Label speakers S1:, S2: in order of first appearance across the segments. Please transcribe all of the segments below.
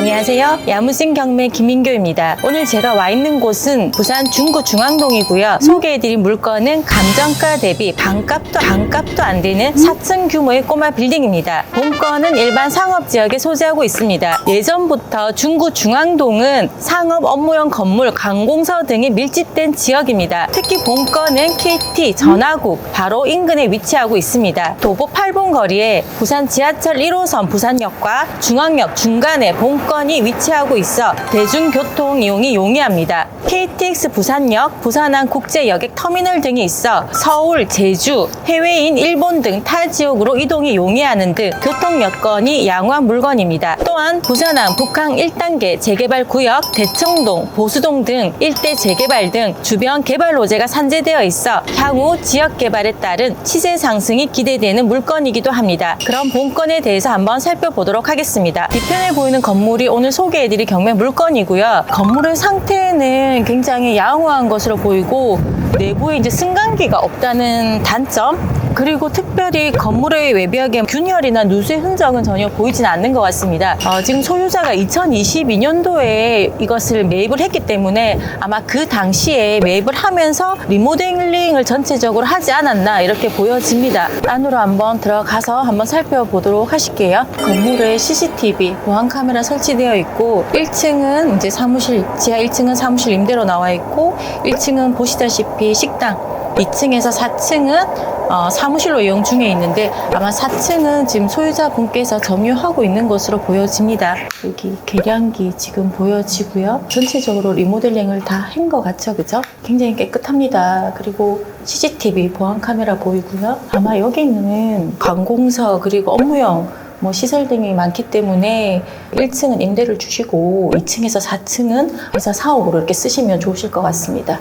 S1: 안녕하세요. 야무진 경매 김민교입니다. 오늘 제가 와 있는 곳은 부산 중구 중앙동이고요. 소개해드린 물건은 감정가 대비 반값도 반값도 안 되는 4층 규모의 꼬마 빌딩입니다. 본건은 일반 상업 지역에 소재하고 있습니다. 예전부터 중구 중앙동은 상업 업무용 건물, 관공서 등이 밀집된 지역입니다. 특히 본건은 KT 전화국 바로 인근에 위치하고 있습니다. 도보 8분 거리에 부산 지하철 1호선 부산역과 중앙역 중간에 본건 이 위치하고 있어 대중교통 이용이 용이합니다. KTX 부산역, 부산항 국제여객 터미널 등이 있어 서울, 제주, 해외인 일본 등 타 지역으로 이동이 용이하는 등 교통 여건이 양호한 물건입니다. 또한 부산항 북항 1단계 재개발 구역, 대청동, 보수동 등 일대 재개발 등 주변 개발 로제가 산재되어 있어 향후 지역 개발에 따른 시세 상승이 기대되는 물건이기도 합니다. 그럼 본건에 대해서 한번 살펴보도록 하겠습니다. 뒤편에 보이는 건물이 오늘 소개해드릴 경매 물건이고요. 건물의 상태는 굉장히 양호한 것으로 보이고 내부에 이제 승강기가 없다는 단점 그리고 특별히 건물의 외벽에 균열이나 누수의 흔적은 전혀 보이진 않는 것 같습니다. 어, 지금 소유자가 2022년도에 이것을 매입을 했기 때문에 아마 그 당시에 매입을 하면서 리모델링을 전체적으로 하지 않았나 이렇게 보여집니다. 안으로 한번 들어가서 한번 살펴보도록 하실게요. 건물에 CCTV, 보안 카메라 설치되어 있고 1층은 이제 사무실, 지하 1층은 사무실 임대로 나와 있고 1층은 보시다시피 식당 2층에서 4층은 어, 사무실로 이용 중에 있는데 아마 4층은 지금 소유자분께서 점유하고 있는 것으로 보여집니다. 여기 계량기 지금 보여지고요. 전체적으로 리모델링을 다 한 것 같죠, 그죠? 굉장히 깨끗합니다. 그리고 CCTV 보안 카메라 보이고요. 아마 여기는 관공서 그리고 업무용 뭐 시설 등이 많기 때문에 1층은 임대를 주시고 2층에서 4층은 회사 사옥으로 이렇게 쓰시면 좋으실 것 같습니다.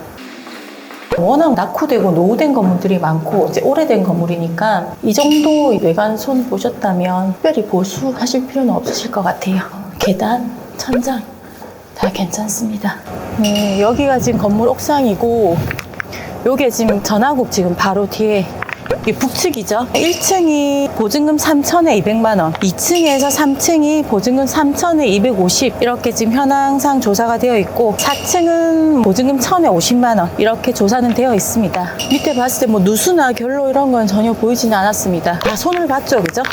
S1: 워낙 낙후되고 노후된 건물들이 많고 이제 오래된 건물이니까 이 정도 외관 손 보셨다면 특별히 보수하실 필요는 없으실 것 같아요. 계단, 천장 다 괜찮습니다. 네, 여기가 지금 건물 옥상이고 요게 지금 전화국 지금 바로 뒤에 이 북측이죠. 1층이 보증금 3천에 200만 원, 2층에서 3층이 보증금 3천에 250 이렇게 지금 현황상 조사가 되어 있고 4층은 보증금 1천에 50만 원 이렇게 조사는 되어 있습니다. 밑에 봤을 때 뭐 누수나 결로 이런 건 전혀 보이지는 않았습니다. 다 손을 봤죠, 그죠?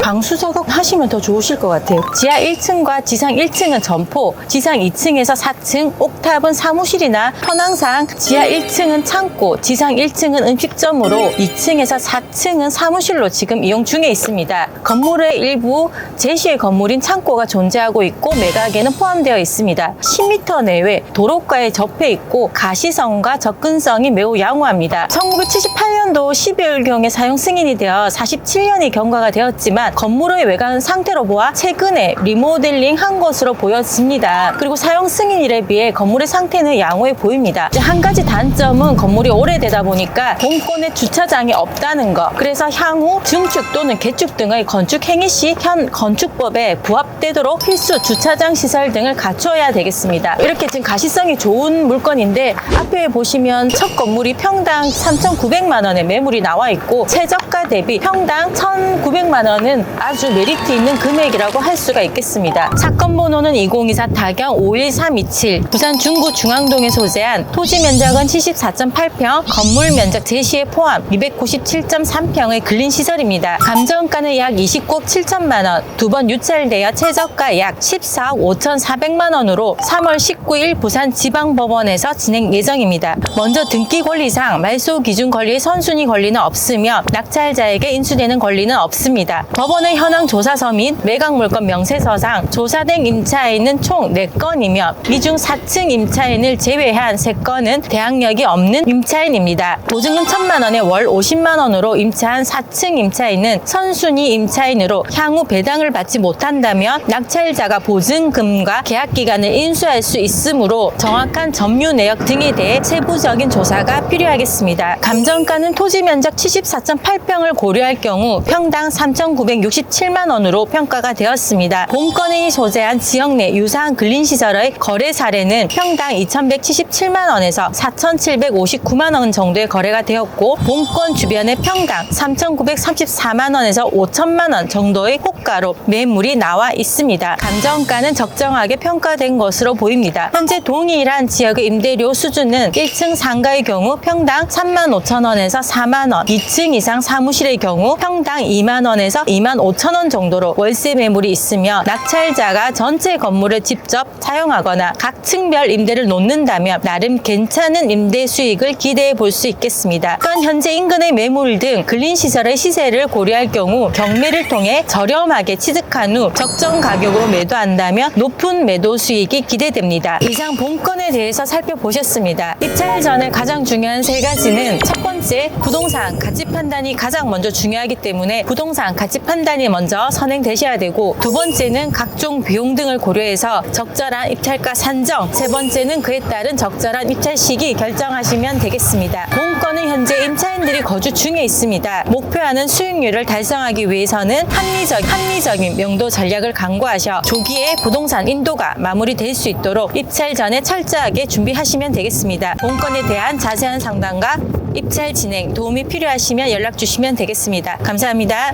S1: 방수 작업 하시면 더 좋으실 것 같아요. 지하 1층과 지상 1층은 점포, 지상 2층에서 4층, 옥탑은 사무실이나 현황상 지하 1층은 창고, 지상 1층은 음식점으로 2층에서 4층은 사무실로 지금 이용 중에 있습니다. 건물의 일부 제시의 건물인 창고가 존재하고 있고 매각에는 포함되어 있습니다. 10m 내외 도로가에 접해 있고 가시성과 접근성이 매우 양호합니다. 1978년도 12월경에 사용 승인이 되어 47년이 경과가 되었지만 건물의 외관 상태로 보아 최근에 리모델링 한 것으로 보여집니다. 그리고 사용 승인일에 비해 건물의 상태는 양호해 보입니다. 한 가지 단점은 건물이 오래되다 보니까 본권에 주차장이 없다는 것. 그래서 향후 증축 또는 개축 등의 건축 행위 시 현 건축법에 부합되도록 필수 주차장 시설 등을 갖춰야 되겠습니다. 이렇게 지금 가시성이 좋은 물건인데 앞에 보시면 첫 건물이 평당 3,900만 원의 매물이 나와 있고 최저가 대비 평당 1,900만 원은 아주 메리트 있는 금액이라고 할 수가 있겠습니다. 사건 번호는 2024 타경 51327 부산 중구 중앙동에 소재한 토지 면적은 74.8평, 건물 면적 제시에 포함 297.3평의 근린 시설입니다. 감정가는 약 29억 7천만 원, 두 번 유찰되어 최저가 약 14억 5,400만 원으로 3월 19일 부산 지방법원에서 진행 예정입니다. 먼저 등기 권리상 말소 기준 권리의 선순위 권리는 없으며 낙찰자에게 인수되는 권리는 없습니다. 법원의 현황 조사서 및 매각 물건 명세서상 조사된 임차인은 총 4건이며 이중 4층 임차인을 제외한 3건은 대항력이 없는 임차인입니다. 보증금 1천만 원에 월 50만 원으로 임차한 4층 임차인은 선순위 임차인으로 향후 배당을 받지 못한다면 낙찰자가 보증금과 계약 기간을 인수할 수 있으므로 정확한 점유 내역 등에 대해 세부적인 조사가 필요하겠습니다. 감정가는 토지 면적 74.8평을 고려할 경우 평당 3,900 267만 원으로 평가가 되었습니다. 본건이 소재한 지역 내 유사한 근린시설의 거래 사례는 평당 2,177만 원에서 4,759만 원 정도의 거래가 되었고 본건 주변의 평당 3,934만 원에서 5천만 원 정도의 호가로 매물이 나와 있습니다. 감정가는 적정하게 평가된 것으로 보입니다. 현재 동일한 지역의 임대료 수준은 1층 상가의 경우 평당 3만 5천 원에서 4만 원, 2층 이상 사무실의 경우 평당 2만 원에서 2만 5천 원 정도로 월세 매물이 있으며 낙찰자가 전체 건물을 직접 사용하거나 각 층별 임대를 놓는다면 나름 괜찮은 임대 수익을 기대해 볼 수 있겠습니다. 또한 현재 인근의 매물 등 근린 시설의 시세를 고려할 경우 경매를 통해 저렴하게 취득한 후 적정 가격으로 매도한다면 높은 매도 수익이 기대됩니다. 이상 본건에 대해서 살펴보셨습니다. 입찰 전에 가장 중요한 세 가지는 첫 번째 부동산 가치 판단이 가장 먼저 중요하기 때문에 부동산 가치 판단이 먼저 선행되셔야 되고 두 번째는 각종 비용 등을 고려해서 적절한 입찰가 산정 세 번째는 그에 따른 적절한 입찰 시기 결정하시면 되겠습니다. 본건은 현재 임차인들이 거주 중에 있습니다. 목표하는 수익률을 달성하기 위해서는 합리적, 합리적인 명도 전략을 강구하셔 조기에 부동산 인도가 마무리될 수 있도록 입찰 전에 철저하게 준비하시면 되겠습니다. 본건에 대한 자세한 상담과 입찰 진행 도움이 필요하시면 연락 주시면 되겠습니다. 감사합니다.